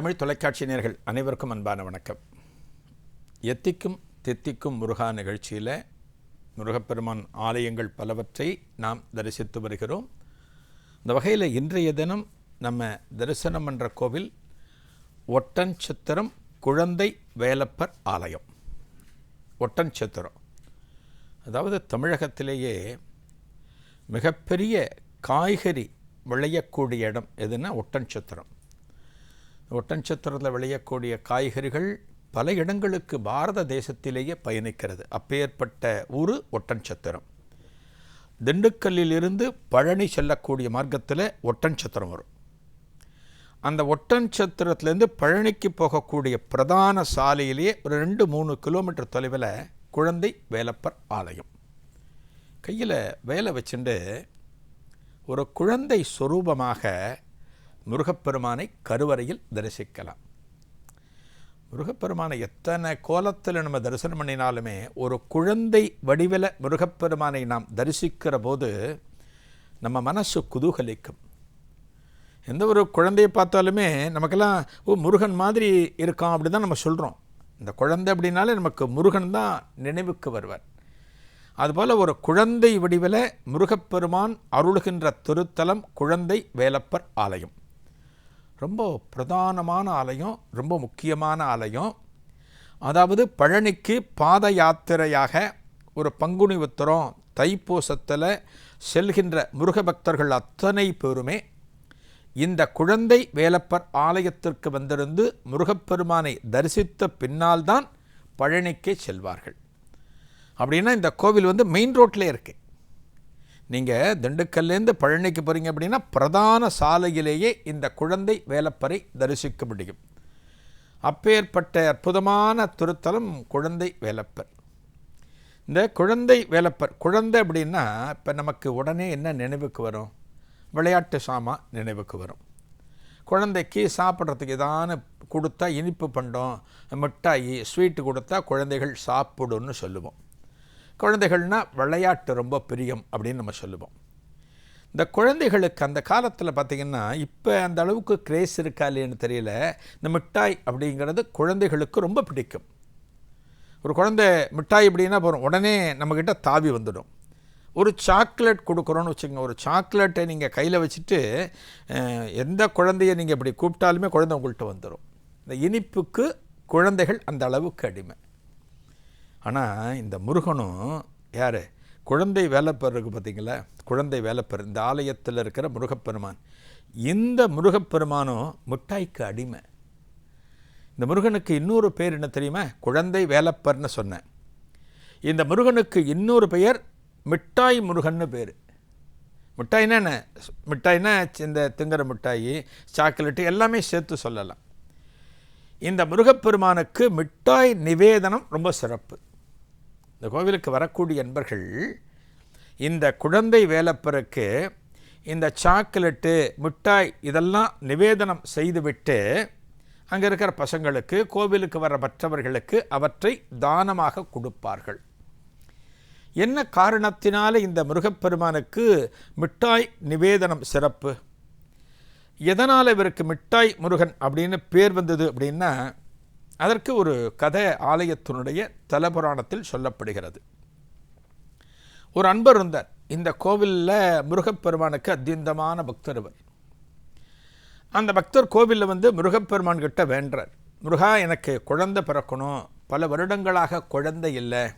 தமிழ் தொலைக்காட்சி நேர்கள் அனைவருக்கும் அன்பான வணக்கம். எத்திக்கும் தித்திக்கும் முருகா நிகழ்ச்சியில் முருகப்பெருமான் ஆலயங்கள் பலவற்றை நாம் தரிசித்து வருகிறோம். இந்த வகையில் இன்றைய தினம் நம்ம தரிசனம் என்ற கோவில் ஒட்டன்சத்திரம் குழந்தை வேலப்பர் ஆலயம். ஒட்டன்சத்திரம். அதாவது தமிழகத்திலேயே மிகப்பெரிய காய்கறி விளையக்கூடிய இடம் எதுன்னா ஒட்டன்சத்திரம். ஒட்டன்சத்திரத்தில் விளையக்கூடிய காய்கறிகள் பல இடங்களுக்கு பாரத தேசத்திலேயே பயணிக்கிறது. அப்பேற்பட்ட ஊர் ஒட்டன்சத்திரம். திண்டுக்கல்லிலிருந்து பழனி செல்லக்கூடிய மார்க்கத்தில் ஒட்டன்சத்திரம் வரும். அந்த ஒட்டன்சத்திரத்துலேருந்து பழனிக்கு போகக்கூடிய பிரதான சாலையிலேயே ஒரு ரெண்டு மூணு கிலோமீட்டர் தொலைவில் குழந்தை வேலப்பர் ஆலயம். கையில் வேலை வச்சுட்டு ஒரு குழந்தை சொரூபமாக முருகப்பெருமானை கருவறையில் தரிசிக்கலாம். முருகப்பெருமானை எத்தனை கோலத்தில் நம்ம தரிசனம் பண்ணினாலுமே ஒரு குழந்தை வடிவில் முருகப்பெருமானை நாம் தரிசிக்கிற போது நம்ம மனசு குதூகலிக்கும். எந்த ஒரு குழந்தையை பார்த்தாலுமே நமக்கெல்லாம் ஓ முருகன் மாதிரி இருக்கான் அப்படி தான் நம்ம சொல்கிறோம் இந்த குழந்தை அப்படின்னாலே நமக்கு முருகன் தான் நினைவுக்கு வருவார். அதுபோல் ஒரு குழந்தை வடிவில் முருகப்பெருமான் அருள்கின்ற திருத்தலம் குழந்தை வேலப்பர் ஆலயம். ரொம்ப பிரதானமான ஆலயம் ரொம்ப முக்கியமான ஆலயம். அதாவது பழனிக்கு பாத யாத்திரையாக ஒரு பங்குனி உத்தரம் தைப்பூசத்தில் செல்கின்ற முருக பக்தர்கள் அத்தனை பேருமே இந்த குழந்தை வேலப்பர் ஆலயத்திற்கு வந்திருந்து முருகப்பெருமானை தரிசித்த பின்னால்தான் பழனிக்கே செல்வார்கள். அப்படின்னா இந்த கோவில் வந்து மெயின் ரோட்டில் இருக்குது நீங்கள் திண்டுக்கல்லேருந்து பழனிக்கு போகிறீங்க அப்படின்னா பிரதான சாலையிலேயே இந்த குழந்தை வேலப்பறை தரிசிக்க முடியும். அப்பேற்பட்ட அற்புதமான திருத்தலம் குழந்தை வேலப்பர். இந்த குழந்தை வேலப்பர் குழந்தை அப்படின்னா இப்போ நமக்கு உடனே என்ன நினைவுக்கு வரும்? விளையாட்டு சாமான் நினைவுக்கு வரும். குழந்தைக்கு சாப்பிட்றதுக்கு ஏதான கொடுத்தா இனிப்பு பண்டம் மிட்டாயி ஸ்வீட்டு கொடுத்தா குழந்தைகள் சாப்பிடுன்னு சொல்லுவோம். குழந்தைகள்னால் விளையாட்டு ரொம்ப பிரியம் அப்படின்னு நம்ம சொல்லுவோம். இந்த குழந்தைகளுக்கு அந்த காலத்தில் பார்த்திங்கன்னா இப்போ அந்த அளவுக்கு கிரேஸ் இருக்கா இல்லைன்னு தெரியல. இந்த மிட்டாய் அப்படிங்கிறது குழந்தைகளுக்கு ரொம்ப பிடிக்கும். ஒரு குழந்தை மிட்டாய் இப்படின்னா போகிறோம் உடனே நம்மக்கிட்ட தாவி வந்துடும். ஒரு சாக்லேட் கொடுக்குறோன்னு வச்சுக்கோங்க ஒரு சாக்லேட்டை நீங்கள் கையில் வச்சுட்டு எந்த குழந்தைய நீங்கள் இப்படி கூப்பிட்டாலுமே குழந்தை உங்கள்கிட்ட வந்துடும் இந்த இனிப்புக்கு குழந்தைகள் அந்த அளவுக்கு அடிமை. ஆனால் இந்த முருகனும் யார்? குழந்தை வேலைப்பர் இருக்குது பார்த்தீங்களா? குழந்தை வேலைப்பர் இந்த ஆலயத்தில் இருக்கிற முருகப்பெருமான். இந்த முருகப்பெருமானும் மிட்டாய்க்கு அடிமை. இந்த முருகனுக்கு இன்னொரு பேர் என்ன தெரியுமா? குழந்தை வேலப்பர்னு சொன்னேன். இந்த முருகனுக்கு இன்னொரு பெயர் மிட்டாய் முருகன்னு பேர். மிட்டாய்னா என்ன? மிட்டாய்னா இந்த திங்கிற மிட்டாய் சாக்லேட்டு எல்லாமே சேர்த்து சொல்லலாம். இந்த முருகப்பெருமானுக்கு மிட்டாய் நிவேதனம் ரொம்ப சிறப்பு. இந்த கோவிலுக்கு வரக்கூடிய நண்பர்கள் இந்த குழந்தை வேலப்பருக்கு இந்த சாக்லேட்டு மிட்டாய் இதெல்லாம் நிவேதனம் செய்துவிட்டு அங்கே இருக்கிற பசங்களுக்கு கோவிலுக்கு வர மற்றவர்களுக்கு அவற்றை தானமாக கொடுப்பார்கள். என்ன காரணத்தினால இந்த முருகப்பெருமானுக்கு மிட்டாய் நிவேதனம் சிறப்பு? எதனால் இவருக்கு மிட்டாய் முருகன் அப்படின்னு பேர் வந்தது அப்படின்னா அதற்கு ஒரு கதை ஆலயத்தினுடைய தலபுராணத்தில் சொல்லப்படுகிறது. ஒரு அன்பர் இருந்தார். இந்த கோவிலில் முருகப்பெருமானுக்கு அத்தியந்தமான பக்தர் இவர். அந்த பக்தர் கோவிலில் வந்து முருகப்பெருமான் கிட்ட வேண்டார் முருகா எனக்கு குழந்தை பிறக்கணும். பல வருடங்களாக குழந்தை இல்லை.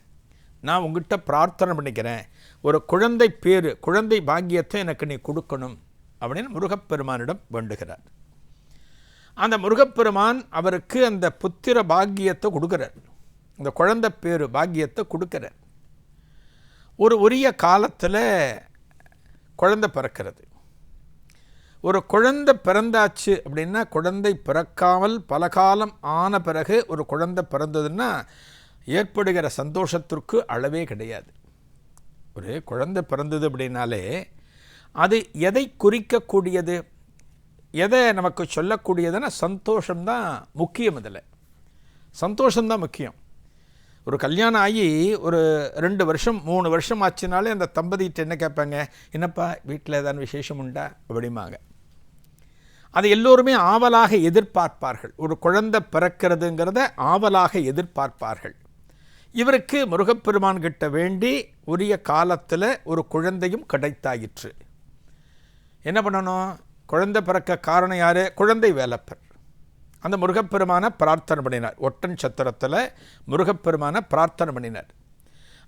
நான் உங்ககிட்ட பிரார்த்தனை பண்ணிக்கிறேன். ஒரு குழந்தை பேர் குழந்தை பாக்கியத்தை எனக்கு நீ கொடுக்கணும். அப்படின்னு முருகப்பெருமானிடம் வேண்டுகிறார். அந்த முருகப்பெருமான் அவருக்கு அந்த புத்திர பாக்கியத்தை கொடுக்குறார். இந்த குழந்தை பேர் பாக்கியத்தை கொடுக்குறார். ஒரு உரிய காலத்தில் குழந்தை பிறக்கிறது. ஒரு குழந்தை பிறந்தாச்சு அப்படின்னா குழந்தை பிறக்காமல் பல காலம் ஆன பிறகு ஒரு குழந்தை பிறந்ததுன்னா ஏற்படுகிற சந்தோஷத்திற்கு அளவே கிடையாது. ஒரு குழந்தை பிறந்தது அப்படின்னாலே அது எதை குறிக்கக்கூடியது? எதை நமக்கு சொல்லக்கூடியதுன்னா சந்தோஷம்தான் முக்கியம் இதில் சந்தோஷம்தான் முக்கியம். ஒரு கல்யாணம் ஆகி ஒரு ரெண்டு வருஷம் மூணு வருஷம் ஆச்சுனாலே அந்த தம்பதிகிட்ட என்ன கேட்பாங்க? என்னப்பா வீட்டில் ஏதாவது விசேஷம் உண்டா? அப்படிமாங்க அதை எல்லோருமே ஆவலாக எதிர்பார்ப்பார்கள். ஒரு குழந்தை பிறக்கிறதுங்கிறத ஆவலாக எதிர்பார்ப்பார்கள். இவருக்கு முருகப்பெருமான் கிட்ட வேண்டி உரிய காலத்தில் ஒரு குழந்தையும் கிடைத்தாயிற்று. என்ன பண்ணணும்? குழந்தை பிறக்க காரணம் யார்? குழந்தை வேலப்பர். அந்த முருகப்பெருமான பிரார்த்தனை பண்ணினார். ஒட்டன் சத்திரத்தில் முருகப்பெருமான பிரார்த்தனை பண்ணினார்.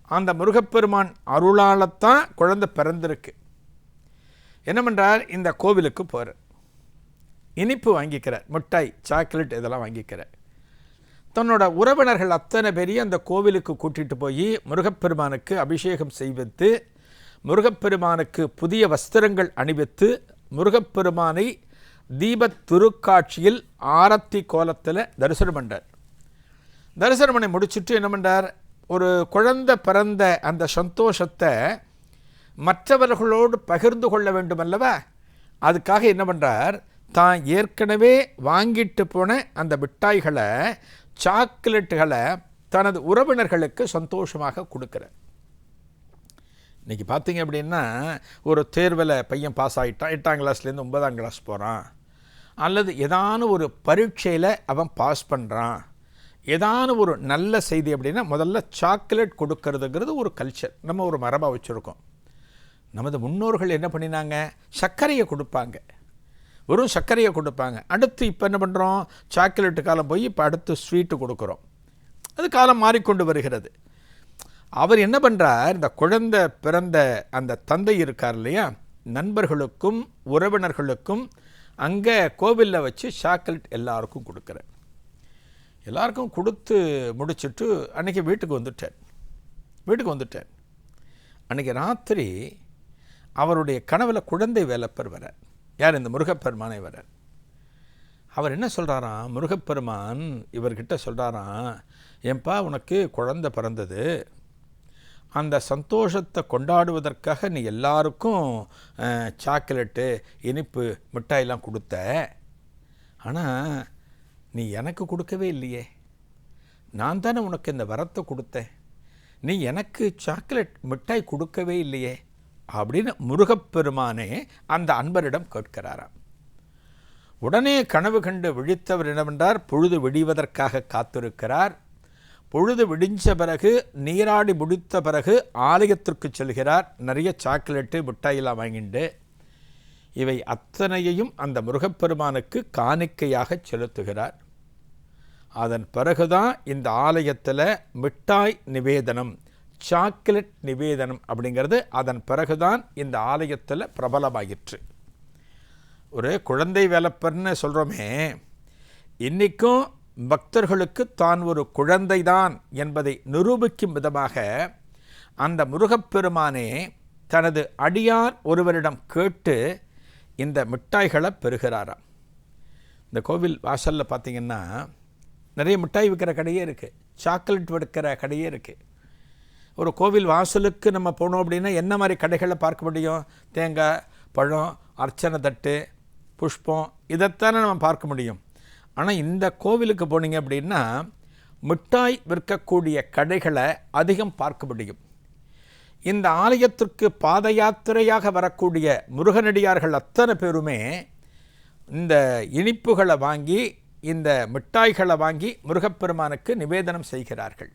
அந்த முருகப்பெருமான் அருளாலத்தான் குழந்தை பிறந்திருக்கு. என்ன பண்ணுறார் இந்த கோவிலுக்கு போகிறார் இனிப்பு வாங்கிக்கிறார். மிட்டாய் சாக்லேட் இதெல்லாம் வாங்கிக்கிறார். தன்னோட உறவினர்கள் அத்தனை பேரையும் அந்த கோவிலுக்கு கூட்டிகிட்டு போய் முருகப்பெருமானுக்கு அபிஷேகம் செய்வித்து முருகப்பெருமானுக்கு புதிய வஸ்திரங்கள் அணிவித்து முருகப்பெருமானை தீபத் திருக்காட்சியில் ஆரத்தி கோலத்தில் தரிசனம் பண்ணார் தரிசனம் பண்ணி முடிச்சுட்டு என்ன பண்ணார் ஒரு குழந்தை பிறந்த அந்த சந்தோஷத்தை மற்றவர்களோடு பகிர்ந்து கொள்ள வேண்டும் அல்லவா அதுக்காக என்ன பண்ணுறார் தான் ஏற்கனவே வாங்கிட்டு போன அந்த மிட்டாய்களை சாக்லேட்டுகளை தனது உறவினர்களுக்கு சந்தோஷமாக கொடுக்குறார். இன்றைக்கி பார்த்தீங்க அப்படின்னா ஒரு தேர்வில் பையன் பாஸ் ஆகிட்டான் எட்டாம் கிளாஸ்லேருந்து ஒன்பதாம் கிளாஸ் போகிறான் அல்லது ஏதான ஒரு பரீட்சையில் அவன் பாஸ் பண்ணுறான் ஏதான ஒரு நல்ல செய்தி அப்படின்னா முதல்ல சாக்லேட் கொடுக்கறதுங்கிறது ஒரு கல்ச்சர் நம்ம ஒரு மரபாக வச்சுருக்கோம். நமது முன்னோர்கள் என்ன பண்ணினாங்க? சர்க்கரையை கொடுப்பாங்க. வெறும் சர்க்கரையை கொடுப்பாங்க. அடுத்து இப்போ என்ன பண்ணுறோம் சாக்லேட்டு காலம் போய் இப்போ அடுத்து ஸ்வீட்டு கொடுக்குறோம். அது காலம் மாறிக்கொண்டு வருகிறது. அவர் என்ன பண்ணுறார் இந்த குழந்தை பிறந்த அந்த தந்தை இருக்கார் இல்லையா? நண்பர்களுக்கும் உறவினர்களுக்கும் அங்கே கோவிலில் வச்சு சாக்லேட் எல்லாருக்கும் கொடுக்குறார். எல்லாருக்கும் கொடுத்து முடிச்சுட்டு அன்றைக்கி வீட்டுக்கு வந்துட்டார். வீட்டுக்கு வந்துட்டார். அன்றைக்கி ராத்திரி அவருடைய கனவில் குழந்தை வேலைப்பர் வர யார் இந்த முருகப்பெருமானை வர அவர் என்ன சொல்கிறாராம் முருகப்பெருமான் இவர்கிட்ட சொல்கிறாராம் ஏன்பா உனக்கு குழந்தை பிறந்தது. அந்த சந்தோஷத்தை கொண்டாடுவதற்காக நீ எல்லாருக்கும் சாக்லேட்டு இனிப்பு மிட்டாயெல்லாம் கொடுத்த. ஆனால் நீ எனக்கு கொடுக்கவே இல்லையே. நான் தானே உனக்கு இந்த வரத்தை கொடுத்தேன். நீ எனக்கு சாக்லேட் மிட்டாய் கொடுக்கவே இல்லையே அப்படின்னு முருகப்பெருமானே அந்த அன்பரிடம் கேட்கிறாராம். உடனே கனவு கண்டு விழித்தவர் என்னவென்றார்? பொழுது விடிவதற்காக காத்திருக்கிறார். பொழுது விடிஞ்ச பிறகு நீராடி முடித்த பிறகு ஆலயத்திற்கு செல்கிறார். நிறைய சாக்லேட்டு மிட்டாயெல்லாம் வாங்கிண்டு இவை அத்தனையையும் அந்த முருகப்பெருமானுக்கு காணிக்கையாக செலுத்துகிறார். அதன் பிறகுதான் இந்த ஆலயத்தில் மிட்டாய் நிவேதனம் சாக்லேட் நிவேதனம் அப்படிங்கிறது அதன் பிறகுதான் இந்த ஆலயத்தில் பிரபலமாயிற்று. ஒரு குழந்தை வேலப்பர்னு சொல்கிறோமே இன்றைக்கும் பக்தர்களுக்கு தான் ஒரு குழந்தைதான் என்பதை நிரூபிக்கும் விதமாக அந்த முருகப்பெருமானே தனது அடியார் ஒருவரிடம் கேட்டு இந்த மிட்டாய்களை பெறுகிறாராம். இந்த கோவில் வாசலில் பார்த்தீங்கன்னா நிறைய மிட்டாய் விற்கிற கடையே இருக்குது சாக்லேட் விற்கிற கடையே இருக்குது ஒரு கோவில் வாசலுக்கு நம்ம போனோம் அப்படின்னா என்ன மாதிரி கடைகளை பார்க்க முடியும்? தேங்காய் பழம் அர்ச்சனை தட்டு புஷ்பம் இதைத்தானே நம்ம பார்க்க முடியும். ஆனால் இந்த கோவிலுக்கு போனீங்க அப்படின்னா மிட்டாய் விற்கக்கூடிய கடைகளை அதிகம் பார்க்க முடியும். இந்த ஆலயத்திற்கு பாத யாத்திரையாக வரக்கூடிய முருகனடியார்கள் அத்தனை பேருமே இந்த இனிப்புகளை வாங்கி இந்த மிட்டாய்களை வாங்கி முருகப்பெருமானுக்கு நிவேதனம் செய்கிறார்கள்.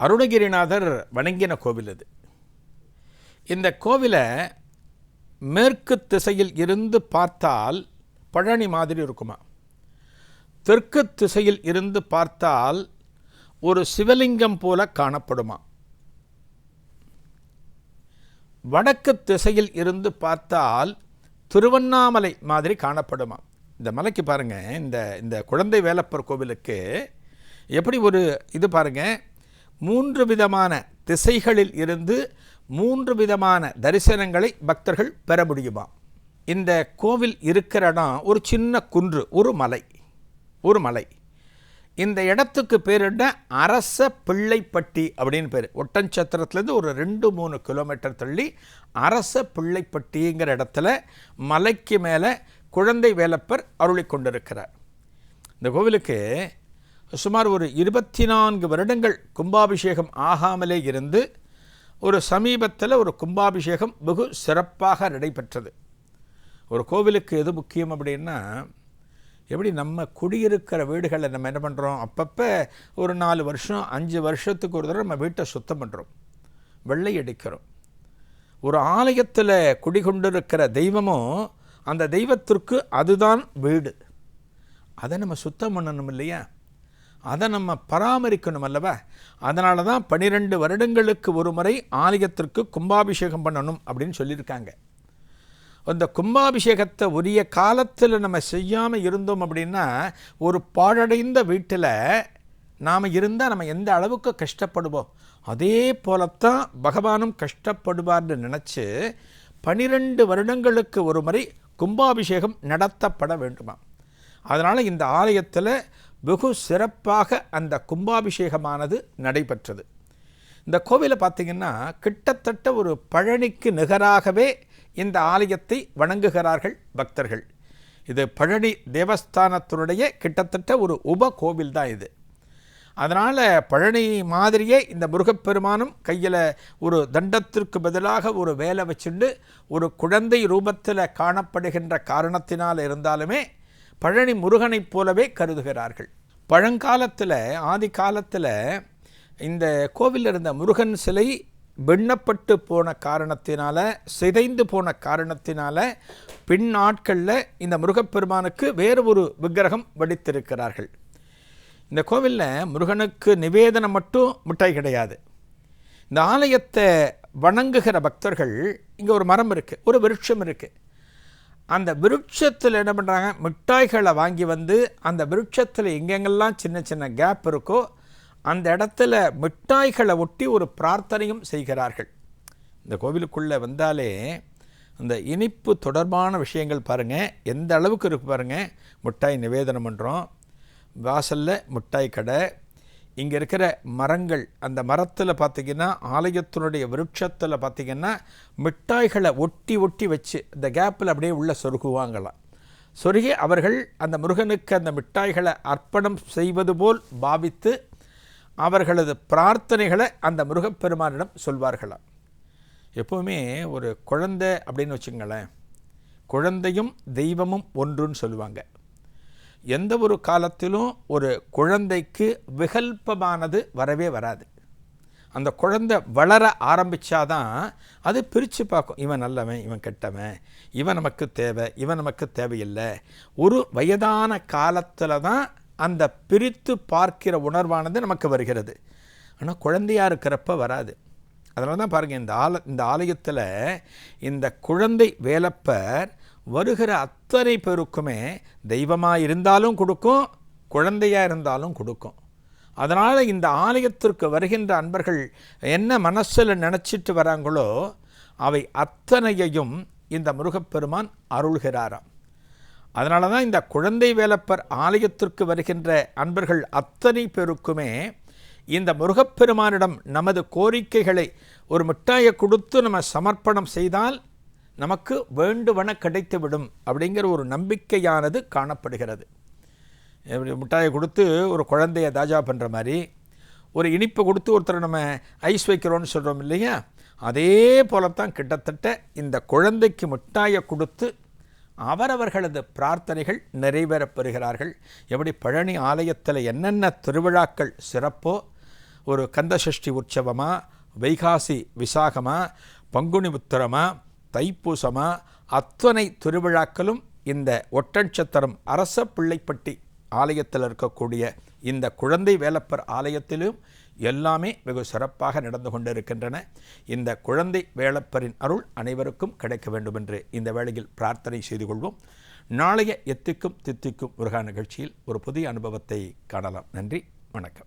அருணகிரிநாதர் வணங்கின கோவில் இது இந்த கோவிலை மேற்கு திசையில் இருந்து பார்த்தால் பழனி மாதிரி இருக்குமா? தெற்கு திசையில் இருந்து பார்த்தால் ஒரு சிவலிங்கம் போல காணப்படுமா? வடக்கு திசையில் இருந்து பார்த்தால் திருவண்ணாமலை மாதிரி காணப்படுமா? இந்த மலைக்கு பாருங்க இந்த இந்த குழந்தை வேலப்பர் கோவிலுக்கு எப்படி ஒரு இது பாருங்க மூன்று விதமான திசைகளில் இருந்து மூன்று விதமான தரிசனங்களை பக்தர்கள் பெற முடியுமா? இந்த கோவில் இருக்கிற இடம் ஒரு சின்ன குன்று ஒரு மலை. ஒரு மலை. இந்த இடத்துக்கு பேர் என்ன? அரச பிள்ளைப்பட்டி அப்படின்னு பேர். ஒட்டஞ்சத்திரத்துலேருந்து ஒரு ரெண்டு மூணு கிலோமீட்டர் தள்ளி அரச பிள்ளைப்பட்டிங்கிற இடத்துல மலைக்கு மேலே குழந்தை வேலப்பர் அருளி கொண்டிருக்கிறார். இந்த கோவிலுக்கு சுமார் ஒரு இருபத்தி நான்கு வருடங்கள் கும்பாபிஷேகம் ஆகாமலே இருந்து ஒரு சமீபத்தில் ஒரு கும்பாபிஷேகம் வெகு சிறப்பாக நடைபெற்றது. ஒரு கோவிலுக்கு எது முக்கியம் அப்படின்னா எப்படி நம்ம குடியிருக்கிற வீடுகளை நம்ம என்ன பண்ணுறோம்? அப்பப்போ ஒரு நாலு வருஷம் அஞ்சு வருஷத்துக்கு ஒரு தடவை நம்ம வீட்டை சுத்தம் பண்ணுறோம். வெள்ளை அடிக்கிறோம். ஒரு ஆலயத்தில் குடிகொண்டிருக்கிற தெய்வமும் அந்த தெய்வத்திற்கு அதுதான் வீடு. அதை நம்ம சுத்தம் பண்ணணும் இல்லையா? அதை நம்ம பராமரிக்கணும் அல்லவா? அதனால தான் பன்னிரெண்டு வருடங்களுக்கு ஒரு முறை ஆலயத்திற்கு கும்பாபிஷேகம் பண்ணணும் அப்படின்னு சொல்லியிருக்காங்க. அந்த கும்பாபிஷேகத்தை உரிய காலத்தில் நம்ம செய்யாமல் இருந்தோம் அப்படின்னா ஒரு பாழடைந்த வீட்டில் நாம் இருந்தால் நம்ம எந்த அளவுக்கு கஷ்டப்படுவோம்? அதே போலத்தான் பகவானும் கஷ்டப்படுவார்னு நினச்சி பனிரெண்டு வருடங்களுக்கு ஒரு முறை கும்பாபிஷேகம் நடத்தப்பட வேண்டுமா? அதனால் இந்த ஆலயத்தில் வெகு சிறப்பாக அந்த கும்பாபிஷேகமானது நடைபெற்றது. இந்த கோவிலை பார்த்திங்கன்னா கிட்டத்தட்ட ஒரு பழனிக்கு நிகராகவே இந்த ஆலயத்தை வணங்குகிறார்கள் பக்தர்கள். இது பழனி தேவஸ்தானத்தினுடைய கிட்டத்தட்ட ஒரு உப கோவில் தான் இது. அதனால் பழனி மாதிரியே இந்த முருகப்பெருமானும் கையில் ஒரு தண்டத்திற்கு பதிலாக ஒரு வேலை வச்சுண்டு ஒரு குழந்தை ரூபத்தில் காணப்படுகின்ற காரணத்தினால் இருந்தாலுமே பழனி முருகனைப் போலவே கருதுகிறார்கள். பழங்காலத்தில் ஆதி காலத்தில் இந்த கோவிலில் இருந்த முருகன் சிலை வெண்ணப்பட்டு போன காரணத்தினால சிதைந்து போன காரணத்தினால பின் நாட்களில் இந்த முருகப்பெருமானுக்கு வேறு ஒரு விக்கிரகம் வடித்திருக்கிறார்கள். இந்த கோவிலில் முருகனுக்கு நிவேதனம் மட்டும் மிட்டாய் கிடையாது. இந்த ஆலயத்தை வணங்குகிற பக்தர்கள் இங்கே ஒரு மரம் இருக்குது ஒரு விருட்சம் இருக்குது அந்த விருட்சத்தில் என்ன பண்ணுறாங்க மிட்டாய்களை வாங்கி வந்து அந்த விருட்சத்தில் எங்கெங்கெல்லாம் சின்ன சின்ன கேப் இருக்கோ அந்த இடத்துல மிட்டாய்களை ஒட்டி ஒரு பிரார்த்தனையும் செய்கிறார்கள். இந்த கோவிலுக்குள்ளே வந்தாலே அந்த இனிப்பு தொடர்பான விஷயங்கள் பாருங்கள் எந்த அளவுக்கு இருக்கு பாருங்கள் மிட்டாய் நிவேதனம் பண்ணுறோம் வாசலில் மிட்டாய் கடை. இங்கே இருக்கிற மரங்கள் அந்த மரத்தில் பார்த்திங்கன்னா ஆலயத்தினுடைய விருட்சத்தில் பார்த்திங்கன்னா மிட்டாய்களை ஒட்டி ஒட்டி வச்சு இந்த கேப்பில் அப்படியே உள்ளே சொருகுவாங்களாம். சொருகி அவர்கள் அந்த முருகனுக்கு அந்த மிட்டாய்களை அர்ப்பணம் செய்வது போல் பாவித்து அவர்களது பிரார்த்தனைகளை அந்த முருகப்பெருமானிடம் சொல்வார்களாம். எப்போவுமே ஒரு குழந்தை அப்படின்னு வச்சுங்களேன் குழந்தையும் தெய்வமும் ஒன்றுன்னு சொல்லுவாங்க. எந்த ஒரு காலத்திலும் ஒரு குழந்தைக்கு விகல்பமானது வரவே வராது. அந்த குழந்தை வளர ஆரம்பித்தாதான் அது பிரித்து பார்க்கும். இவன் நல்லவன் இவன் கெட்டவன் இவன் நமக்கு தேவை இவன் நமக்கு தேவையில்லை. ஒரு வயதான காலத்தில் தான் அந்த பிரித்து பார்க்கிற உணர்வானது நமக்கு வருகிறது. ஆனால் குழந்தையாக இருக்கிறப்ப வராது. அதனால தான் பாருங்கள் இந்த ஆல இந்த ஆலயத்தில் இந்த குழந்தை வேலப்பர் வருகிற அத்தனை பேருக்குமே தெய்வமாக இருந்தாலும் கொடுக்கும் குழந்தையாக இருந்தாலும் கொடுக்கும். அதனால் இந்த ஆலயத்திற்கு வருகின்ற அன்பர்கள் என்ன மனசில் நினச்சிட்டு வராங்களோ அவை அத்தனையையும் இந்த முருகப்பெருமான் அருள்கிறாராம். அதனால தான் இந்த குழந்தை வேலப்பர் ஆலயத்திற்கு வருகின்ற அன்பர்கள் அத்தனை பேருக்குமே இந்த முருகப்பெருமானிடம் நமது கோரிக்கைகளை ஒரு மிட்டாயை கொடுத்து நம்ம சமர்ப்பணம் செய்தால் நமக்கு வேண்டுவன கிடைத்துவிடும் அப்படிங்கிற ஒரு நம்பிக்கையானது காணப்படுகிறது. மிட்டாயை கொடுத்து ஒரு குழந்தைய தாஜா பண்ணுற மாதிரி ஒரு இனிப்பை கொடுத்து ஒருத்தர் நம்ம ஐஸ் வைக்கிறோன்னு சொல்கிறோம் இல்லையா? அதே போலத்தான் கிட்டத்தட்ட இந்த குழந்தைக்கு மிட்டாயை கொடுத்து அவரவர்களது பிரார்த்தனைகள் நிறைவேறப் பெறுகிறார்கள் எப்படி பழனி ஆலயத்தில் என்னென்ன திருவிழாக்கள் சிறப்போ ஒரு கந்தசஷ்டி உற்சவமா வைகாசி விசாகமா பங்குனி உத்திரமா தைப்பூசமா அத்தனை திருவிழாக்களும் இந்த ஒட்டன்சத்திரம் அரச பிள்ளைப்பட்டி ஆலயத்தில் இருக்கக்கூடிய இந்த குழந்தை வேலப்பர் ஆலயத்திலும் எல்லாமே வெகு சிறப்பாக நடந்து கொண்டிருக்கின்றன. இந்த குழந்தை வேலப்பரின் அருள் அனைவருக்கும் கிடைக்க வேண்டும் என்று இந்த வேளையில் பிரார்த்தனை செய்து கொள்வோம். நாளைய எத்திக்கும் தித்திக்கும் முருகா நிகழ்ச்சியில் ஒரு புதிய அனுபவத்தை காணலாம். நன்றி வணக்கம்.